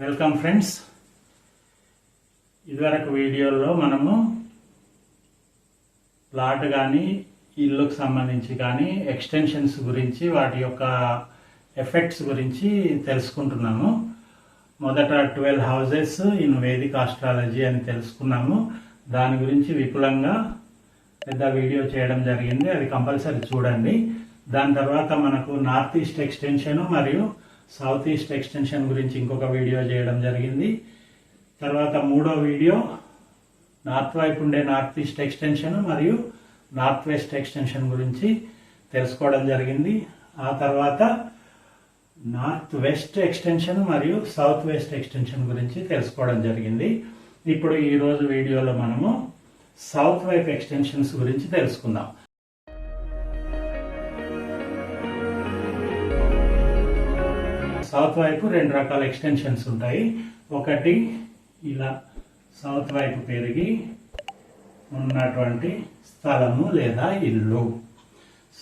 Welcome friends ఇదివరకు వీడియోలో మనము ప్లాట్ కానీ ఇల్లుకు సంబంధించి కానీ ఎక్స్టెన్షన్స్ గురించి వాటి యొక్క ఎఫెక్ట్స్ గురించి తెలుసుకుంటున్నాము. మొదట twelve houses in Vedic astrology అని తెలుసుకున్నాము. దాని గురించి విపులంగా పెద్ద వీడియో చేయడం జరిగింది. అది కంపల్సరీ చూడండి. దాని తర్వాత మనకు నార్త్ ఈస్ట్ ఎక్స్టెన్షన్ మరియు సౌత్ ఈస్ట్ ఎక్స్టెన్షన్ గురించి ఇంకొక వీడియో చేయడం జరిగింది. తర్వాత మూడో వీడియో నార్త్ వైపు ఉండే నార్త్ ఈస్ట్ ఎక్స్టెన్షన్ మరియు నార్త్ వెస్ట్ ఎక్స్టెన్షన్ గురించి తెలుసుకోవడం జరిగింది. ఆ తర్వాత నార్త్ వెస్ట్ ఎక్స్టెన్షన్ మరియు సౌత్ వెస్ట్ ఎక్స్టెన్షన్ గురించి తెలుసుకోవడం జరిగింది. ఇప్పుడు ఈరోజు వీడియోలో మనము సౌత్ వైపు ఎక్స్టెన్షన్స్ గురించి తెలుసుకుందాం. సౌత్ వైపు రెండు రకాల ఎక్స్టెన్షన్స్ ఉంటాయి. ఒకటి ఇలా సౌత్ వైపు పెరిగి ఉన్నటువంటి స్థలము లేదా ఇల్లు.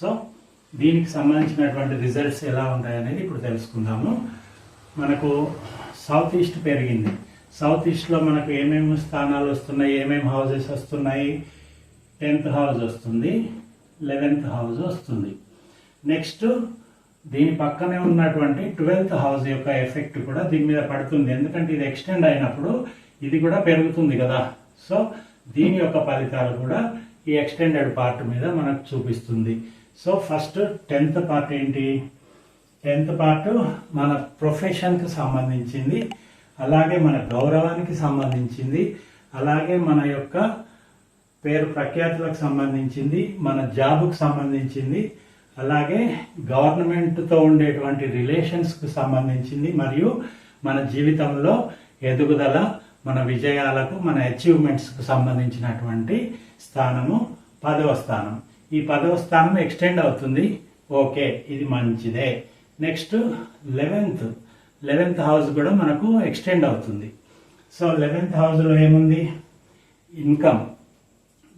సో దీనికి సంబంధించినటువంటి రిజల్ట్స్ ఎలా ఉంటాయనేది ఇప్పుడు తెలుసుకుందాము. మనకు సౌత్ ఈస్ట్ పెరిగింది. సౌత్ ఈస్ట్లో మనకు ఏమేమి స్థానాలు వస్తున్నాయి ఏమేమి హౌజెస్ వస్తున్నాయి? టెన్త్ హౌస్ వస్తుంది లెవెన్త్ హౌస్ వస్తుంది. నెక్స్ట్ దీని పక్కనే ఉన్నటువంటి ట్వెల్త్ హౌస్ యొక్క ఎఫెక్ట్ కూడా దీని మీద పడుతుంది. ఎందుకంటే ఇది ఎక్స్టెండ్ అయినప్పుడు ఇది కూడా పెరుగుతుంది కదా. సో దీని యొక్క ఫలితాలు కూడా ఈ ఎక్స్టెండెడ్ పార్ట్ మీద మనకు చూపిస్తుంది. సో ఫస్ట్ టెన్త్ పార్ట్ ఏంటి? టెన్త్ పార్ట్ మన ప్రొఫెషన్కి సంబంధించింది అలాగే మన గౌరవానికి సంబంధించింది అలాగే మన యొక్క పేరు ప్రఖ్యాతులకు సంబంధించింది మన జాబ్కు సంబంధించింది అలాగే గవర్నమెంట్తో ఉండేటువంటి రిలేషన్స్కు సంబంధించింది మరియు మన జీవితంలో ఎదుగుదల మన విజయాలకు మన అచీవ్మెంట్స్కు సంబంధించినటువంటి స్థానము పదవ స్థానం. ఈ పదవ స్థానం ఎక్స్టెండ్ అవుతుంది. ఓకే ఇది మంచిదే. Next eleventh. లెవెన్త్ హౌస్ కూడా మనకు ఎక్స్టెండ్ అవుతుంది. సో లెవెన్త్ హౌస్లో ఏముంది? ఇన్కమ్.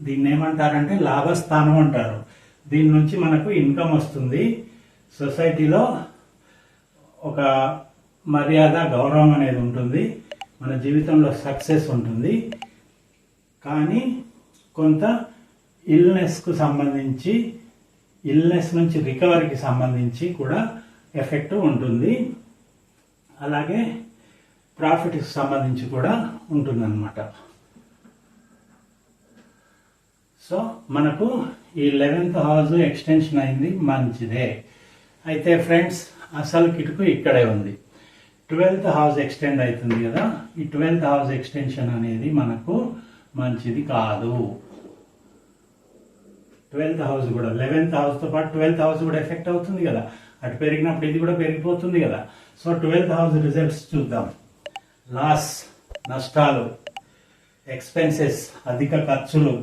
దీన్ని ఏమంటారంటే లాభస్థానం అంటారు. దీని నుంచి మనకు ఇన్కమ్ వస్తుంది. సొసైటీలో ఒక మర్యాద గౌరవం అనేది ఉంటుంది. మన జీవితంలో సక్సెస్ ఉంటుంది. కానీ కొంత ఇల్నెస్కు సంబంధించి ఇల్నెస్ నుంచి రికవరీకి సంబంధించి కూడా ఎఫెక్ట్ ఉంటుంది. అలాగే ప్రాఫిట్కి సంబంధించి కూడా ఉంటుందన్నమాట. సో మనకు ఈ లెవెన్త్ హౌస్ ఎక్స్టెన్షన్ అయింది మంచిదే. అయితే ఫ్రెండ్స్ అసలు కిటుకు ఇక్కడే ఉంది. ట్వెల్త్ హౌస్ ఎక్స్టెండ్ అవుతుంది కదా ఈ ట్వెల్త్ హౌస్ ఎక్స్టెన్షన్ అనేది మనకు మంచిది కాదు. ట్వెల్త్ హౌస్ కూడా లెవెన్త్ హౌస్తో పాటు ట్వెల్త్ హౌస్ కూడా ఎఫెక్ట్ అవుతుంది కదా. అటు పెరిగినప్పుడు ఇది కూడా పెరిగిపోతుంది కదా. సో ట్వెల్త్ హౌస్ రిజల్ట్స్ చూద్దాం. లాస్ నష్టాలు ఎక్స్పెన్సెస్ అధిక ఖర్చులు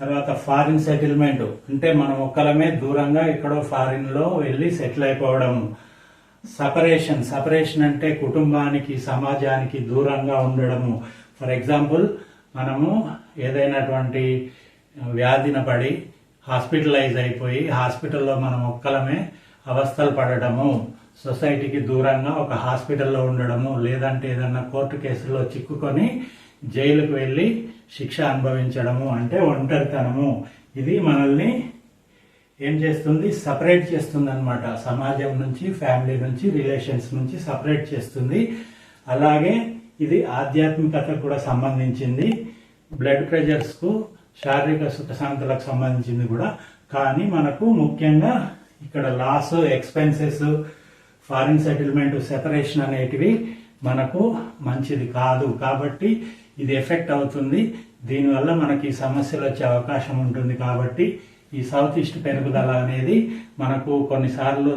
తర్వాత ఫారిన్ సెటిల్మెంట్. అంటే మనం ఒక్కలమే దూరంగా ఎక్కడో ఫారిన్లో వెళ్ళి సెటిల్ అయిపోవడము సపరేషన్. సపరేషన్ అంటే కుటుంబానికి సమాజానికి దూరంగా ఉండడము ఫర్ ఎగ్జాంపుల్ మనము ఏదైనటువంటి వ్యాధిన పడి హాస్పిటలైజ్ అయిపోయి హాస్పిటల్లో మనం ఒక్కలమే అవస్థలు పడడము సొసైటీకి దూరంగా ఒక హాస్పిటల్లో ఉండడము. లేదంటే ఏదన్నా కోర్టు కేసుల్లో చిక్కుకొని జైలుకు వెళ్ళి శిక్ష అనుభవించడము అంటే ఒంటరితనము. ఇది మనల్ని ఏం చేస్తుంది? సపరేట్ చేస్తుంది అనమాట సమాజం నుంచి ఫ్యామిలీ నుంచి రిలేషన్స్ నుంచి సపరేట్ చేస్తుంది. అలాగే ఇది ఆధ్యాత్మికతకు కూడా సంబంధించింది. బ్లడ్ ప్రెషర్స్కు శారీరక సుఖశాంతులకు సంబంధించింది కూడా. కానీ మనకు ముఖ్యంగా ఇక్కడ loss expenses foreign settlement separation అనేటివి మనకు మంచిది కాదు. కాబట్టి ఇది ఎఫెక్ట్ అవుతుంది. దీనివల్ల మనకి సమస్యలు వచ్చే అవకాశం ఉంటుంది కాబట్టి ఈ సౌత్ ఈస్ట్ పెరుగుదల అనేది మనకు కొన్నిసార్లు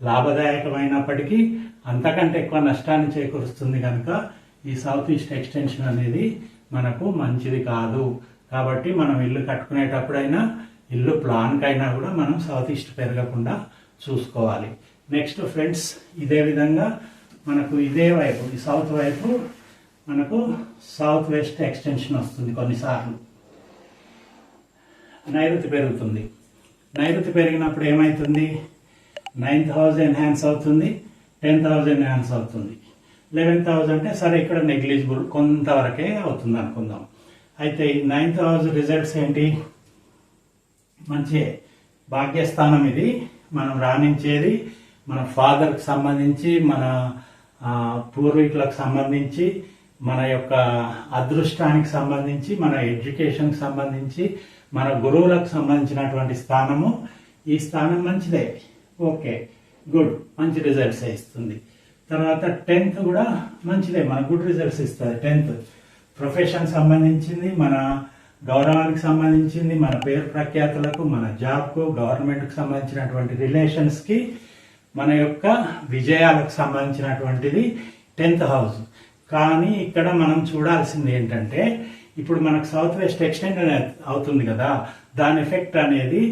లాభదాయకమైనప్పటికీ అంతకంటే ఎక్కువ నష్టాన్ని చేకూరుస్తుంది కనుక ఈ సౌత్ ఈస్ట్ ఎక్స్టెన్షన్ అనేది మనకు మంచిది కాదు. కాబట్టి మనం ఇల్లు కట్టుకునేటప్పుడైనా ఇల్లు ప్లాన్కైనా కూడా మనం సౌత్ ఈస్ట్ పెరగకుండా చూసుకోవాలి. నెక్స్ట్ ఫ్రెండ్స్ ఇదే విధంగా మనకు ఇదే వైపు ఈ సౌత్ వైపు మనకు సౌత్ వెస్ట్ ఎక్స్టెన్షన్ వస్తుంది కొన్నిసార్లు. నైరుతి పెరుగుతుంది. నైరుతి పెరిగినప్పుడు ఏమవుతుంది నైన్త్ హౌస్ ఎన్హాన్స్ అవుతుంది టెన్త్ హౌస్ ఎన్హాన్స్ అవుతుంది. లెవెన్త్ హౌస్ అంటే సరే ఇక్కడ నెగ్లిజిబుల్ కొంతవరకే అవుతుంది అనుకుందాం. అయితే ఈ నైన్త్ హౌస్ రిజల్ట్స్ ఏంటి? మంచి భాగ్యస్థానం ఇది. మనం రాణించేది మన ఫాదర్కి సంబంధించి మన పూర్వీకులకు సంబంధించి మన యొక్క అదృష్టానికి సంబంధించి మన ఎడ్యుకేషన్కి సంబంధించి మన గురువులకు సంబంధించినటువంటి స్థానము. ఈ స్థానం మంచిదే. ఓకే. గుడ్. మంచి రిజల్ట్స్ ఇస్తుంది. తర్వాత టెన్త్ కూడా మంచిదే. మన గుడ్ రిజల్ట్స్ ఇస్తుంది టెన్త్. ప్రొఫెషన్ సంబంధించింది మన గౌరవానికి సంబంధించింది మన పేరు ప్రఖ్యాతులకు మన జాబ్కు గవర్నమెంట్కి సంబంధించినటువంటి రిలేషన్స్కి మన యొక్క విజయాలకు సంబంధించినటువంటిది టెన్త్ హౌస్. కానీ ఇక్కడ మనం చూడాల్సింది ఏంటంటే ఇప్పుడు మనకు సౌత్ వెస్ట్ ఎక్స్టెండ్ అవుతుంది కదా దాని ఎఫెక్ట్ అనేది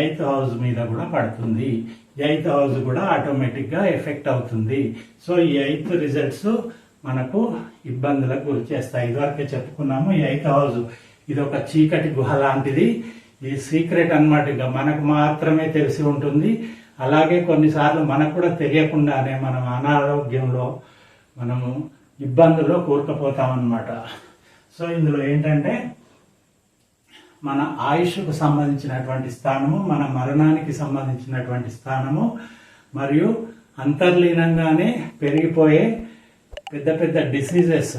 ఎయిత్ హౌస్ మీద కూడా పడుతుంది. ఎయిత్ హౌస్ కూడా ఆటోమేటిక్గా ఎఫెక్ట్ అవుతుంది. సో ఈ ఎయిత్ రిజల్ట్స్ మనకు ఇబ్బందులకు గురి చేస్తాయి. ఇదివరకే చెప్పుకున్నాము ఈ ఎయిత్ హౌస్ ఇది ఒక చీకటి గుహ లాంటిది. ఇది సీక్రెట్ అన్నమాట ఇక మనకు మాత్రమే తెలిసి ఉంటుంది. అలాగే కొన్నిసార్లు మనకు కూడా తెలియకుండానే మనం అనారోగ్యంలో మనము ఇబ్బందుల్లో కూరుకుపోతాం అన్నమాట సో ఇందులో ఏంటంటే మన ఆయుష్కు సంబంధించినటువంటి స్థానము మన మరణానికి సంబంధించినటువంటి స్థానము మరియు అంతర్లీనంగానే పెరిగిపోయే పెద్ద పెద్ద డిసీజెస్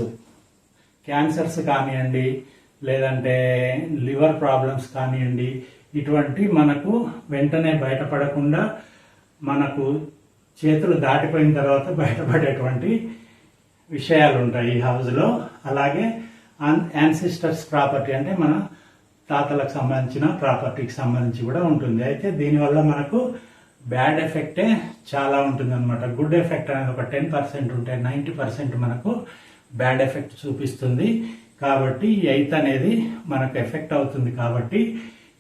క్యాన్సర్స్ కానివ్వండి లేదంటే లివర్ ప్రాబ్లమ్స్ కానివ్వండి ఇటువంటి మనకు వెంటనే బయటపడకుండా మనకు చేతులు దాటిపోయిన తర్వాత బయటపడేటువంటి విషయాలు ఉంటాయి ఈ హౌస్లో అలాగే యాన్సిస్టర్స్ ప్రాపర్టీ అంటే మన తాతలకు సంబంధించిన ప్రాపర్టీకి సంబంధించి కూడా ఉంటుంది. అయితే దీనివల్ల మనకు బ్యాడ్ ఎఫెక్టే చాలా ఉంటుంది అనమాట గుడ్ ఎఫెక్ట్ అనేది ఒక టెన్ పర్సెంట్ ఉంటే నైంటీ పర్సెంట్ మనకు బ్యాడ్ ఎఫెక్ట్ చూపిస్తుంది. కాబట్టి ఎయిత్ అనేది మనకు ఎఫెక్ట్ అవుతుంది కాబట్టి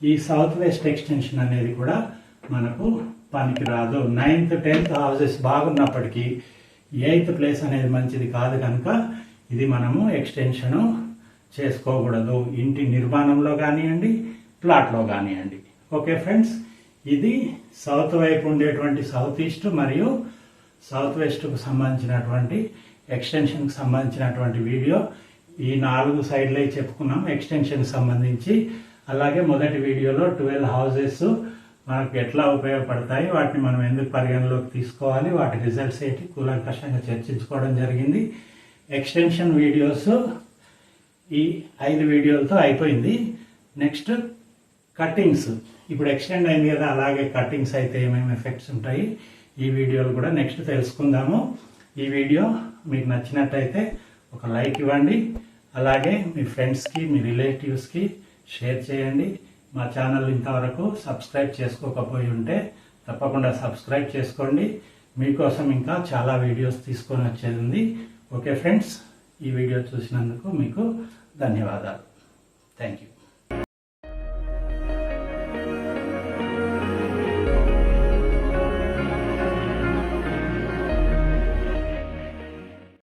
ఈ సౌత్ వెస్ట్ ఎక్స్టెన్షన్ అనేది కూడా మనకు పనికి రాదు నైన్త్ టెన్త్ హౌసెస్ బాగున్నప్పటికీ ఎయిత్ ప్లేస్ అనేది మంచిది కాదు కనుక ఇది మనము ఎక్స్టెన్షను చేసుకోకూడదు. ఇంటి నిర్మాణంలో కానివ్వండి ప్లాట్లో కానివ్వండి. Okay friends? ఇది సౌత్ వైపు ఉండేటువంటి సౌత్ ఈస్ట్ మరియు సౌత్ వెస్ట్కు సంబంధించినటువంటి ఎక్స్టెన్షన్కి సంబంధించినటువంటి వీడియో. ఈ నాలుగు సైడ్లే చెప్పుకున్నాం. ఎక్స్టెన్షన్కి సంబంధించి. అలాగే మొదటి వీడియోలో ట్వెల్వ్ హౌజెస్ మనకు ఎట్లా ఉపయోగపడతాయి వాటిని మనం ఎందుకు పరిగణలోకి తీసుకోవాలి వాటి రిజల్ట్స్ ఏంటి కూలంకషంగా చర్చించుకోవడం జరిగింది. ఎక్స్టెన్షన్ వీడియోస్ ఈ ఐదు వీడియోలతో అయిపోయింది. నెక్స్ట్ కట్టింగ్స్ ఇప్పుడు ఎక్స్టెండ్ అయింది కదా అలాగే కట్టింగ్స్ అయితే ఏమేమి ఎఫెక్ట్స్ ఉంటాయి ఈ వీడియోలు కూడా నెక్స్ట్ తెలుసుకుందాము. ఈ వీడియో మీకు నచ్చినట్టయితే ఒక లైక్ ఇవ్వండి అలాగే మీ ఫ్రెండ్స్కి మీ రిలేటివ్స్కి షేర్ చేయండి. మా ఛానల్ ఇంతవరకు సబ్స్క్రైబ్ చేసుకోకపోయి ఉంటే తప్పకుండా సబ్స్క్రైబ్ చేసుకోండి. మీకోసం ఇంకా చాలా వీడియోస్ తీసుకొని వచ్చేది. ఉంది ఓకే ఫ్రెండ్స్ ఈ వీడియో చూసినందుకు మీకు ధన్యవాదాలు. Thank you.